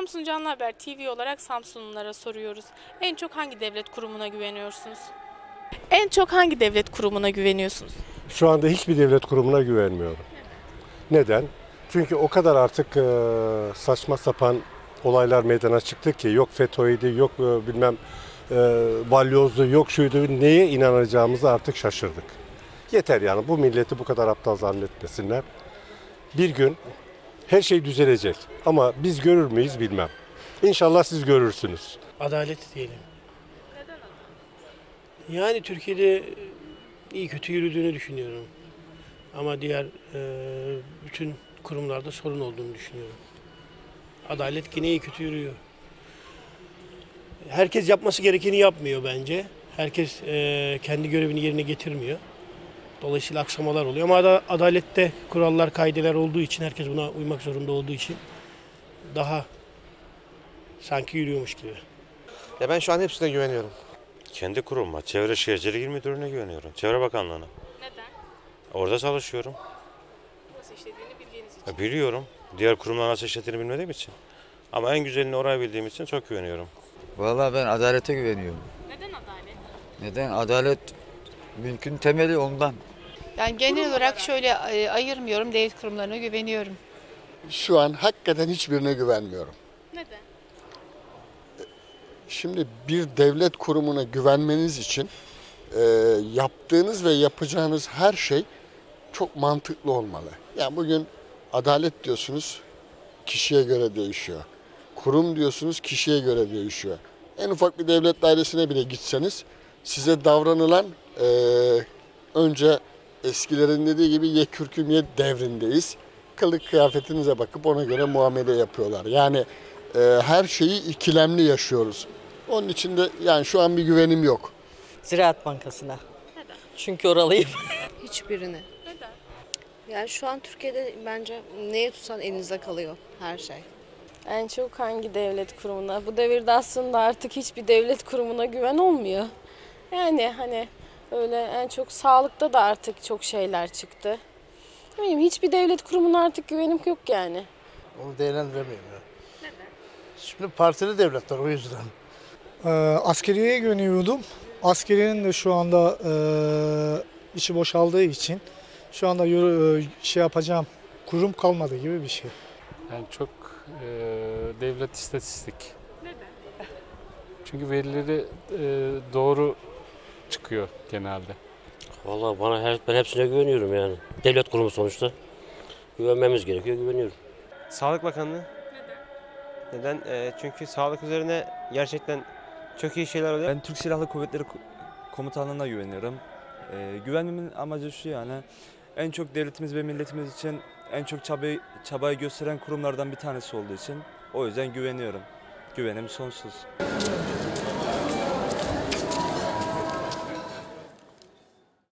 Samsun Canlı Haber TV olarak Samsunlulara soruyoruz. En çok hangi devlet kurumuna güveniyorsunuz? En çok hangi devlet kurumuna güveniyorsunuz? Şu anda hiçbir devlet kurumuna güvenmiyorum. Neden? Çünkü o kadar artık saçma sapan olaylar meydana çıktı ki yok FETÖ'ydü, yok bilmem balyozdu, yok şuydu. Neye inanacağımızı artık şaşırdık. Yeter yani bu milleti bu kadar aptal zannetmesinler. Bir gün her şey düzelecek ama biz görür müyüz bilmem. İnşallah siz görürsünüz. Adalet diyelim. Yani Türkiye'de iyi kötü yürüdüğünü düşünüyorum. Ama diğer e, bütün kurumlarda sorun olduğunu düşünüyorum. Adalet yine iyi kötü yürüyor. Herkes yapması gerekeni yapmıyor bence. Herkes e, kendi görevini yerine getirmiyor. Dolayısıyla aksamalar oluyor. Ama ada- adalette kurallar, kaideler olduğu için, herkes buna uymak zorunda olduğu için daha sanki yürüyormuş gibi. Ya ben şu an hepsine güveniyorum. Kendi kurumuma, Çevre Şehircilik İl Müdürlüğü'ne güveniyorum. Çevre Bakanlığı'na. Neden? Orada çalışıyorum. Nasıl işlediğini bildiğiniz için. Ya biliyorum. Diğer kurumlar nasıl işlettiğini bilmediğim için. Ama en güzelini oraya bildiğim için çok güveniyorum. Vallahi ben adalete güveniyorum. Neden adalet? Neden? Adalet mülkün temeli ondan. Yani genel olarak şöyle e, ayırmıyorum, devlet kurumlarına güveniyorum. Şu an hakikaten hiçbirine güvenmiyorum. Neden? Şimdi bir devlet kurumuna güvenmeniz için e, yaptığınız ve yapacağınız her şey çok mantıklı olmalı. Yani bugün adalet diyorsunuz, kişiye göre değişiyor. Kurum diyorsunuz, kişiye göre değişiyor. En ufak bir devlet dairesine bile gitseniz size davranılan e, önce eskilerin dediği gibi ye kürküm ye devrindeyiz. Kılık kıyafetinize bakıp ona göre muamele yapıyorlar. Yani e, her şeyi ikilemli yaşıyoruz. Onun için de yani şu an bir güvenim yok. Ziraat Bankası'na. Çünkü oralıyım. Hiçbirini. Neden? Yani şu an Türkiye'de bence neye tutsan elinizde kalıyor her şey. En çok hangi devlet kurumuna? Bu devirde aslında artık hiçbir devlet kurumuna güven olmuyor. Yani hani öyle en çok sağlıkta da artık çok şeyler çıktı. Ne bileyim hiçbir devlet kurumuna artık güvenim yok yani. Onu değerlendiremiyorum ya. Şimdi partili devletler o yüzden. Ee, askeriyeye güveniyordum. Askeriyenin de şu anda e, içi boşaldığı için şu anda yürü- e, şey yapacağım kurum kalmadı gibi bir şey. Yani çok e, devlet istatistik. Neden? Çünkü verileri e, doğru çıkıyor genelde. Vallahi bana her, ben hepsine güveniyorum yani. Devlet kurumu sonuçta. Güvenmemiz gerekiyor, güveniyorum. Sağlık Bakanlığı. Neden? Neden? Ee, çünkü sağlık üzerine gerçekten çok iyi şeyler oluyor. Ben Türk Silahlı Kuvvetleri Komutanlığı'na güveniyorum. Ee, güvenmemin amacı şu yani en çok devletimiz ve milletimiz için en çok çabayı, çabayı gösteren kurumlardan bir tanesi olduğu için o yüzden güveniyorum. Güvenim sonsuz.